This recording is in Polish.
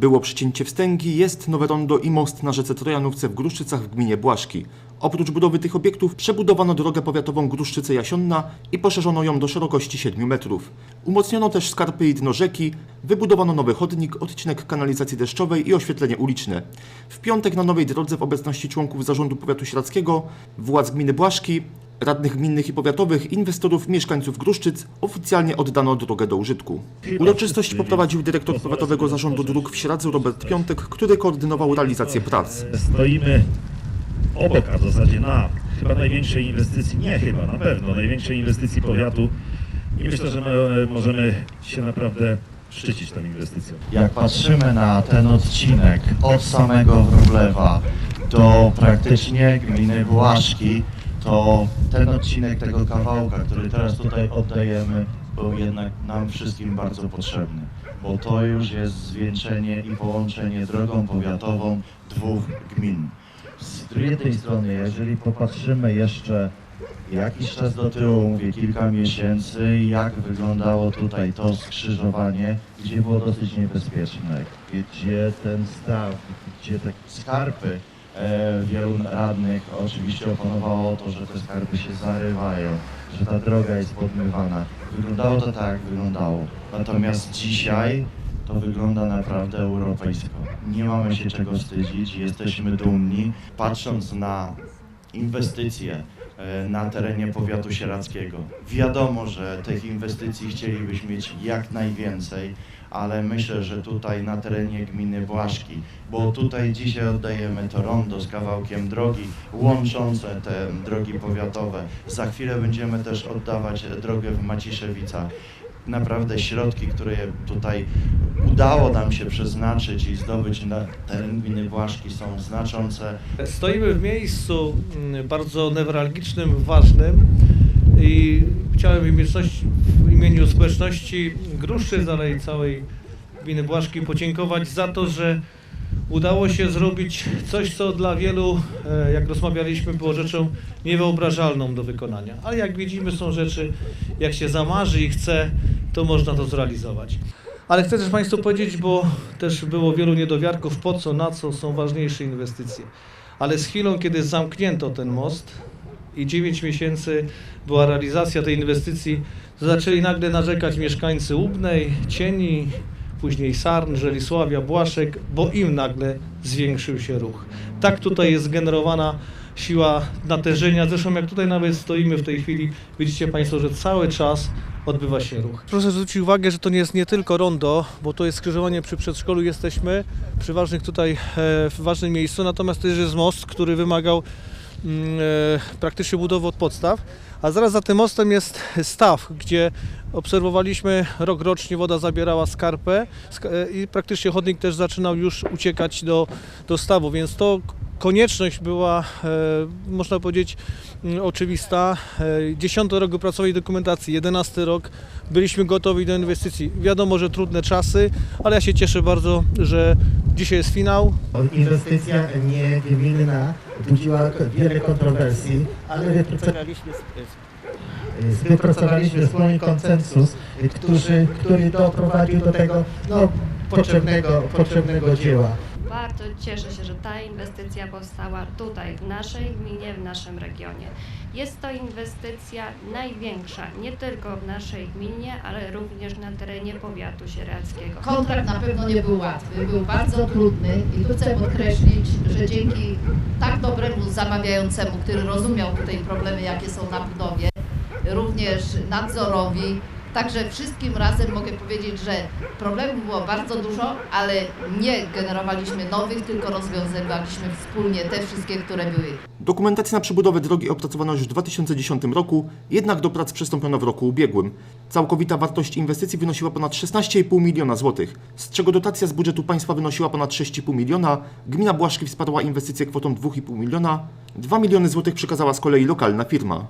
Było przycięcie wstęgi, jest nowe rondo i most na rzece Trojanówce w Gruszczycach w gminie Błaszki. Oprócz budowy tych obiektów przebudowano drogę powiatową Gruszczyce-Jasionna i poszerzono ją do szerokości 7 metrów. Umocniono też skarpy i dno rzeki, wybudowano nowy chodnik, odcinek kanalizacji deszczowej i oświetlenie uliczne. W piątek na nowej drodze w obecności członków zarządu powiatu śradzkiego, władz gminy Błaszki, radnych gminnych i powiatowych, inwestorów, mieszkańców Gruszczyc oficjalnie oddano drogę do użytku. Uroczystość poprowadził dyrektor powiatowego zarządu dróg w Śradzu Robert Piątek, który koordynował realizację prac. Stoimy obok, a w zasadzie na chyba największej inwestycji, nie chyba, na pewno największej inwestycji powiatu i myślę, że my możemy się naprawdę szczycić tą inwestycją. Jak patrzymy na ten odcinek od samego Wróblewa do praktycznie gminy Błaszki, to ten odcinek tego kawałka, który teraz tutaj oddajemy, był jednak nam wszystkim bardzo potrzebny, bo to już jest zwieńczenie i połączenie drogą powiatową dwóch gmin. Z jednej strony, jeżeli popatrzymy jeszcze jakiś czas do tyłu, mówię kilka miesięcy, jak wyglądało tutaj to skrzyżowanie, gdzie było dosyć niebezpieczne, gdzie ten staw, gdzie te skarpy wielu radnych oczywiście oponowało to, że te skarpy się zarywają, że ta droga jest podmywana. Wyglądało to tak, jak wyglądało. Natomiast dzisiaj to wygląda naprawdę europejsko. Nie mamy się czego wstydzić, jesteśmy dumni. Patrząc na inwestycje e, na terenie powiatu sieradzkiego. Wiadomo, że tych inwestycji chcielibyśmy mieć jak najwięcej, ale myślę, że tutaj na terenie gminy Błaszki, bo tutaj dzisiaj oddajemy to rondo z kawałkiem drogi łączące te drogi powiatowe. Za chwilę będziemy też oddawać drogę w Maciszewicach. Naprawdę środki, które tutaj udało nam się przeznaczyć i zdobyć na teren gminy Błaszki są znaczące. Stoimy w miejscu mm, bardzo newralgicznym, ważnym i chciałem w imieniu- w imieniu społeczności Gruszczyc, ale i całej gminy Błaszki podziękować za to, że udało się zrobić coś, co dla wielu, e, jak rozmawialiśmy, było rzeczą niewyobrażalną do wykonania. Ale jak widzimy, są rzeczy, jak się zamarzy i chce, to można to zrealizować. Ale chcę też Państwu powiedzieć, bo też było wielu niedowiarków, po co, na co są ważniejsze inwestycje. Ale z chwilą, kiedy zamknięto ten most i 9 miesięcy była realizacja tej inwestycji, zaczęli nagle narzekać mieszkańcy Łubnej, Cieni, później Sarn, Żelisławia, Błaszek, bo im nagle zwiększył się ruch. Tak tutaj jest generowana siła natężenia. Zresztą jak tutaj nawet stoimy w tej chwili, widzicie Państwo, że cały czas odbywa się ruch. Proszę zwrócić uwagę, że to nie jest nie tylko rondo, bo to jest skrzyżowanie przy przedszkolu, jesteśmy przy ważnych tutaj, e, w ważnym miejscu, natomiast też jest most, który wymagał praktycznie budowy od podstaw, a zaraz za tym mostem jest staw, gdzie obserwowaliśmy rok rocznie woda zabierała skarpę sk- e, i praktycznie chodnik też zaczynał już uciekać do, do stawu, więc to konieczność była, e, można powiedzieć, mm, oczywista. E, Dziesiąty rok wypracowej dokumentacji, jedenasty rok byliśmy gotowi do inwestycji. Wiadomo, że trudne czasy, ale ja się cieszę bardzo, że dzisiaj jest finał. Inwestycja nie gminna budziła wiele kontrowersji, ale wypracowaliśmy, wypracowaliśmy wspólny konsensus, który, który doprowadził do tego no, potrzebnego, potrzebnego dzieła. Bardzo cieszę się, że ta inwestycja powstała tutaj, w naszej gminie, w naszym regionie. Jest to inwestycja największa nie tylko w naszej gminie, ale również na terenie powiatu sieradzkiego. Kontrakt na pewno nie był łatwy, był bardzo trudny i tu chcę podkreślić, że dzięki tak dobremu zamawiającemu, który rozumiał tutaj problemy, jakie są na budowie, również nadzorowi, także wszystkim razem mogę powiedzieć, że problemów było bardzo dużo, ale nie generowaliśmy nowych, tylko rozwiązywaliśmy wspólnie te wszystkie, które były. Dokumentacja na przebudowę drogi opracowano już w 2010 roku, jednak do prac przystąpiono w roku ubiegłym. Całkowita wartość inwestycji wynosiła ponad 16,5 miliona złotych, z czego dotacja z budżetu państwa wynosiła ponad 6,5 miliona, gmina Błaszki wsparła inwestycję kwotą 2,5 miliona, 2 miliony złotych przekazała z kolei lokalna firma.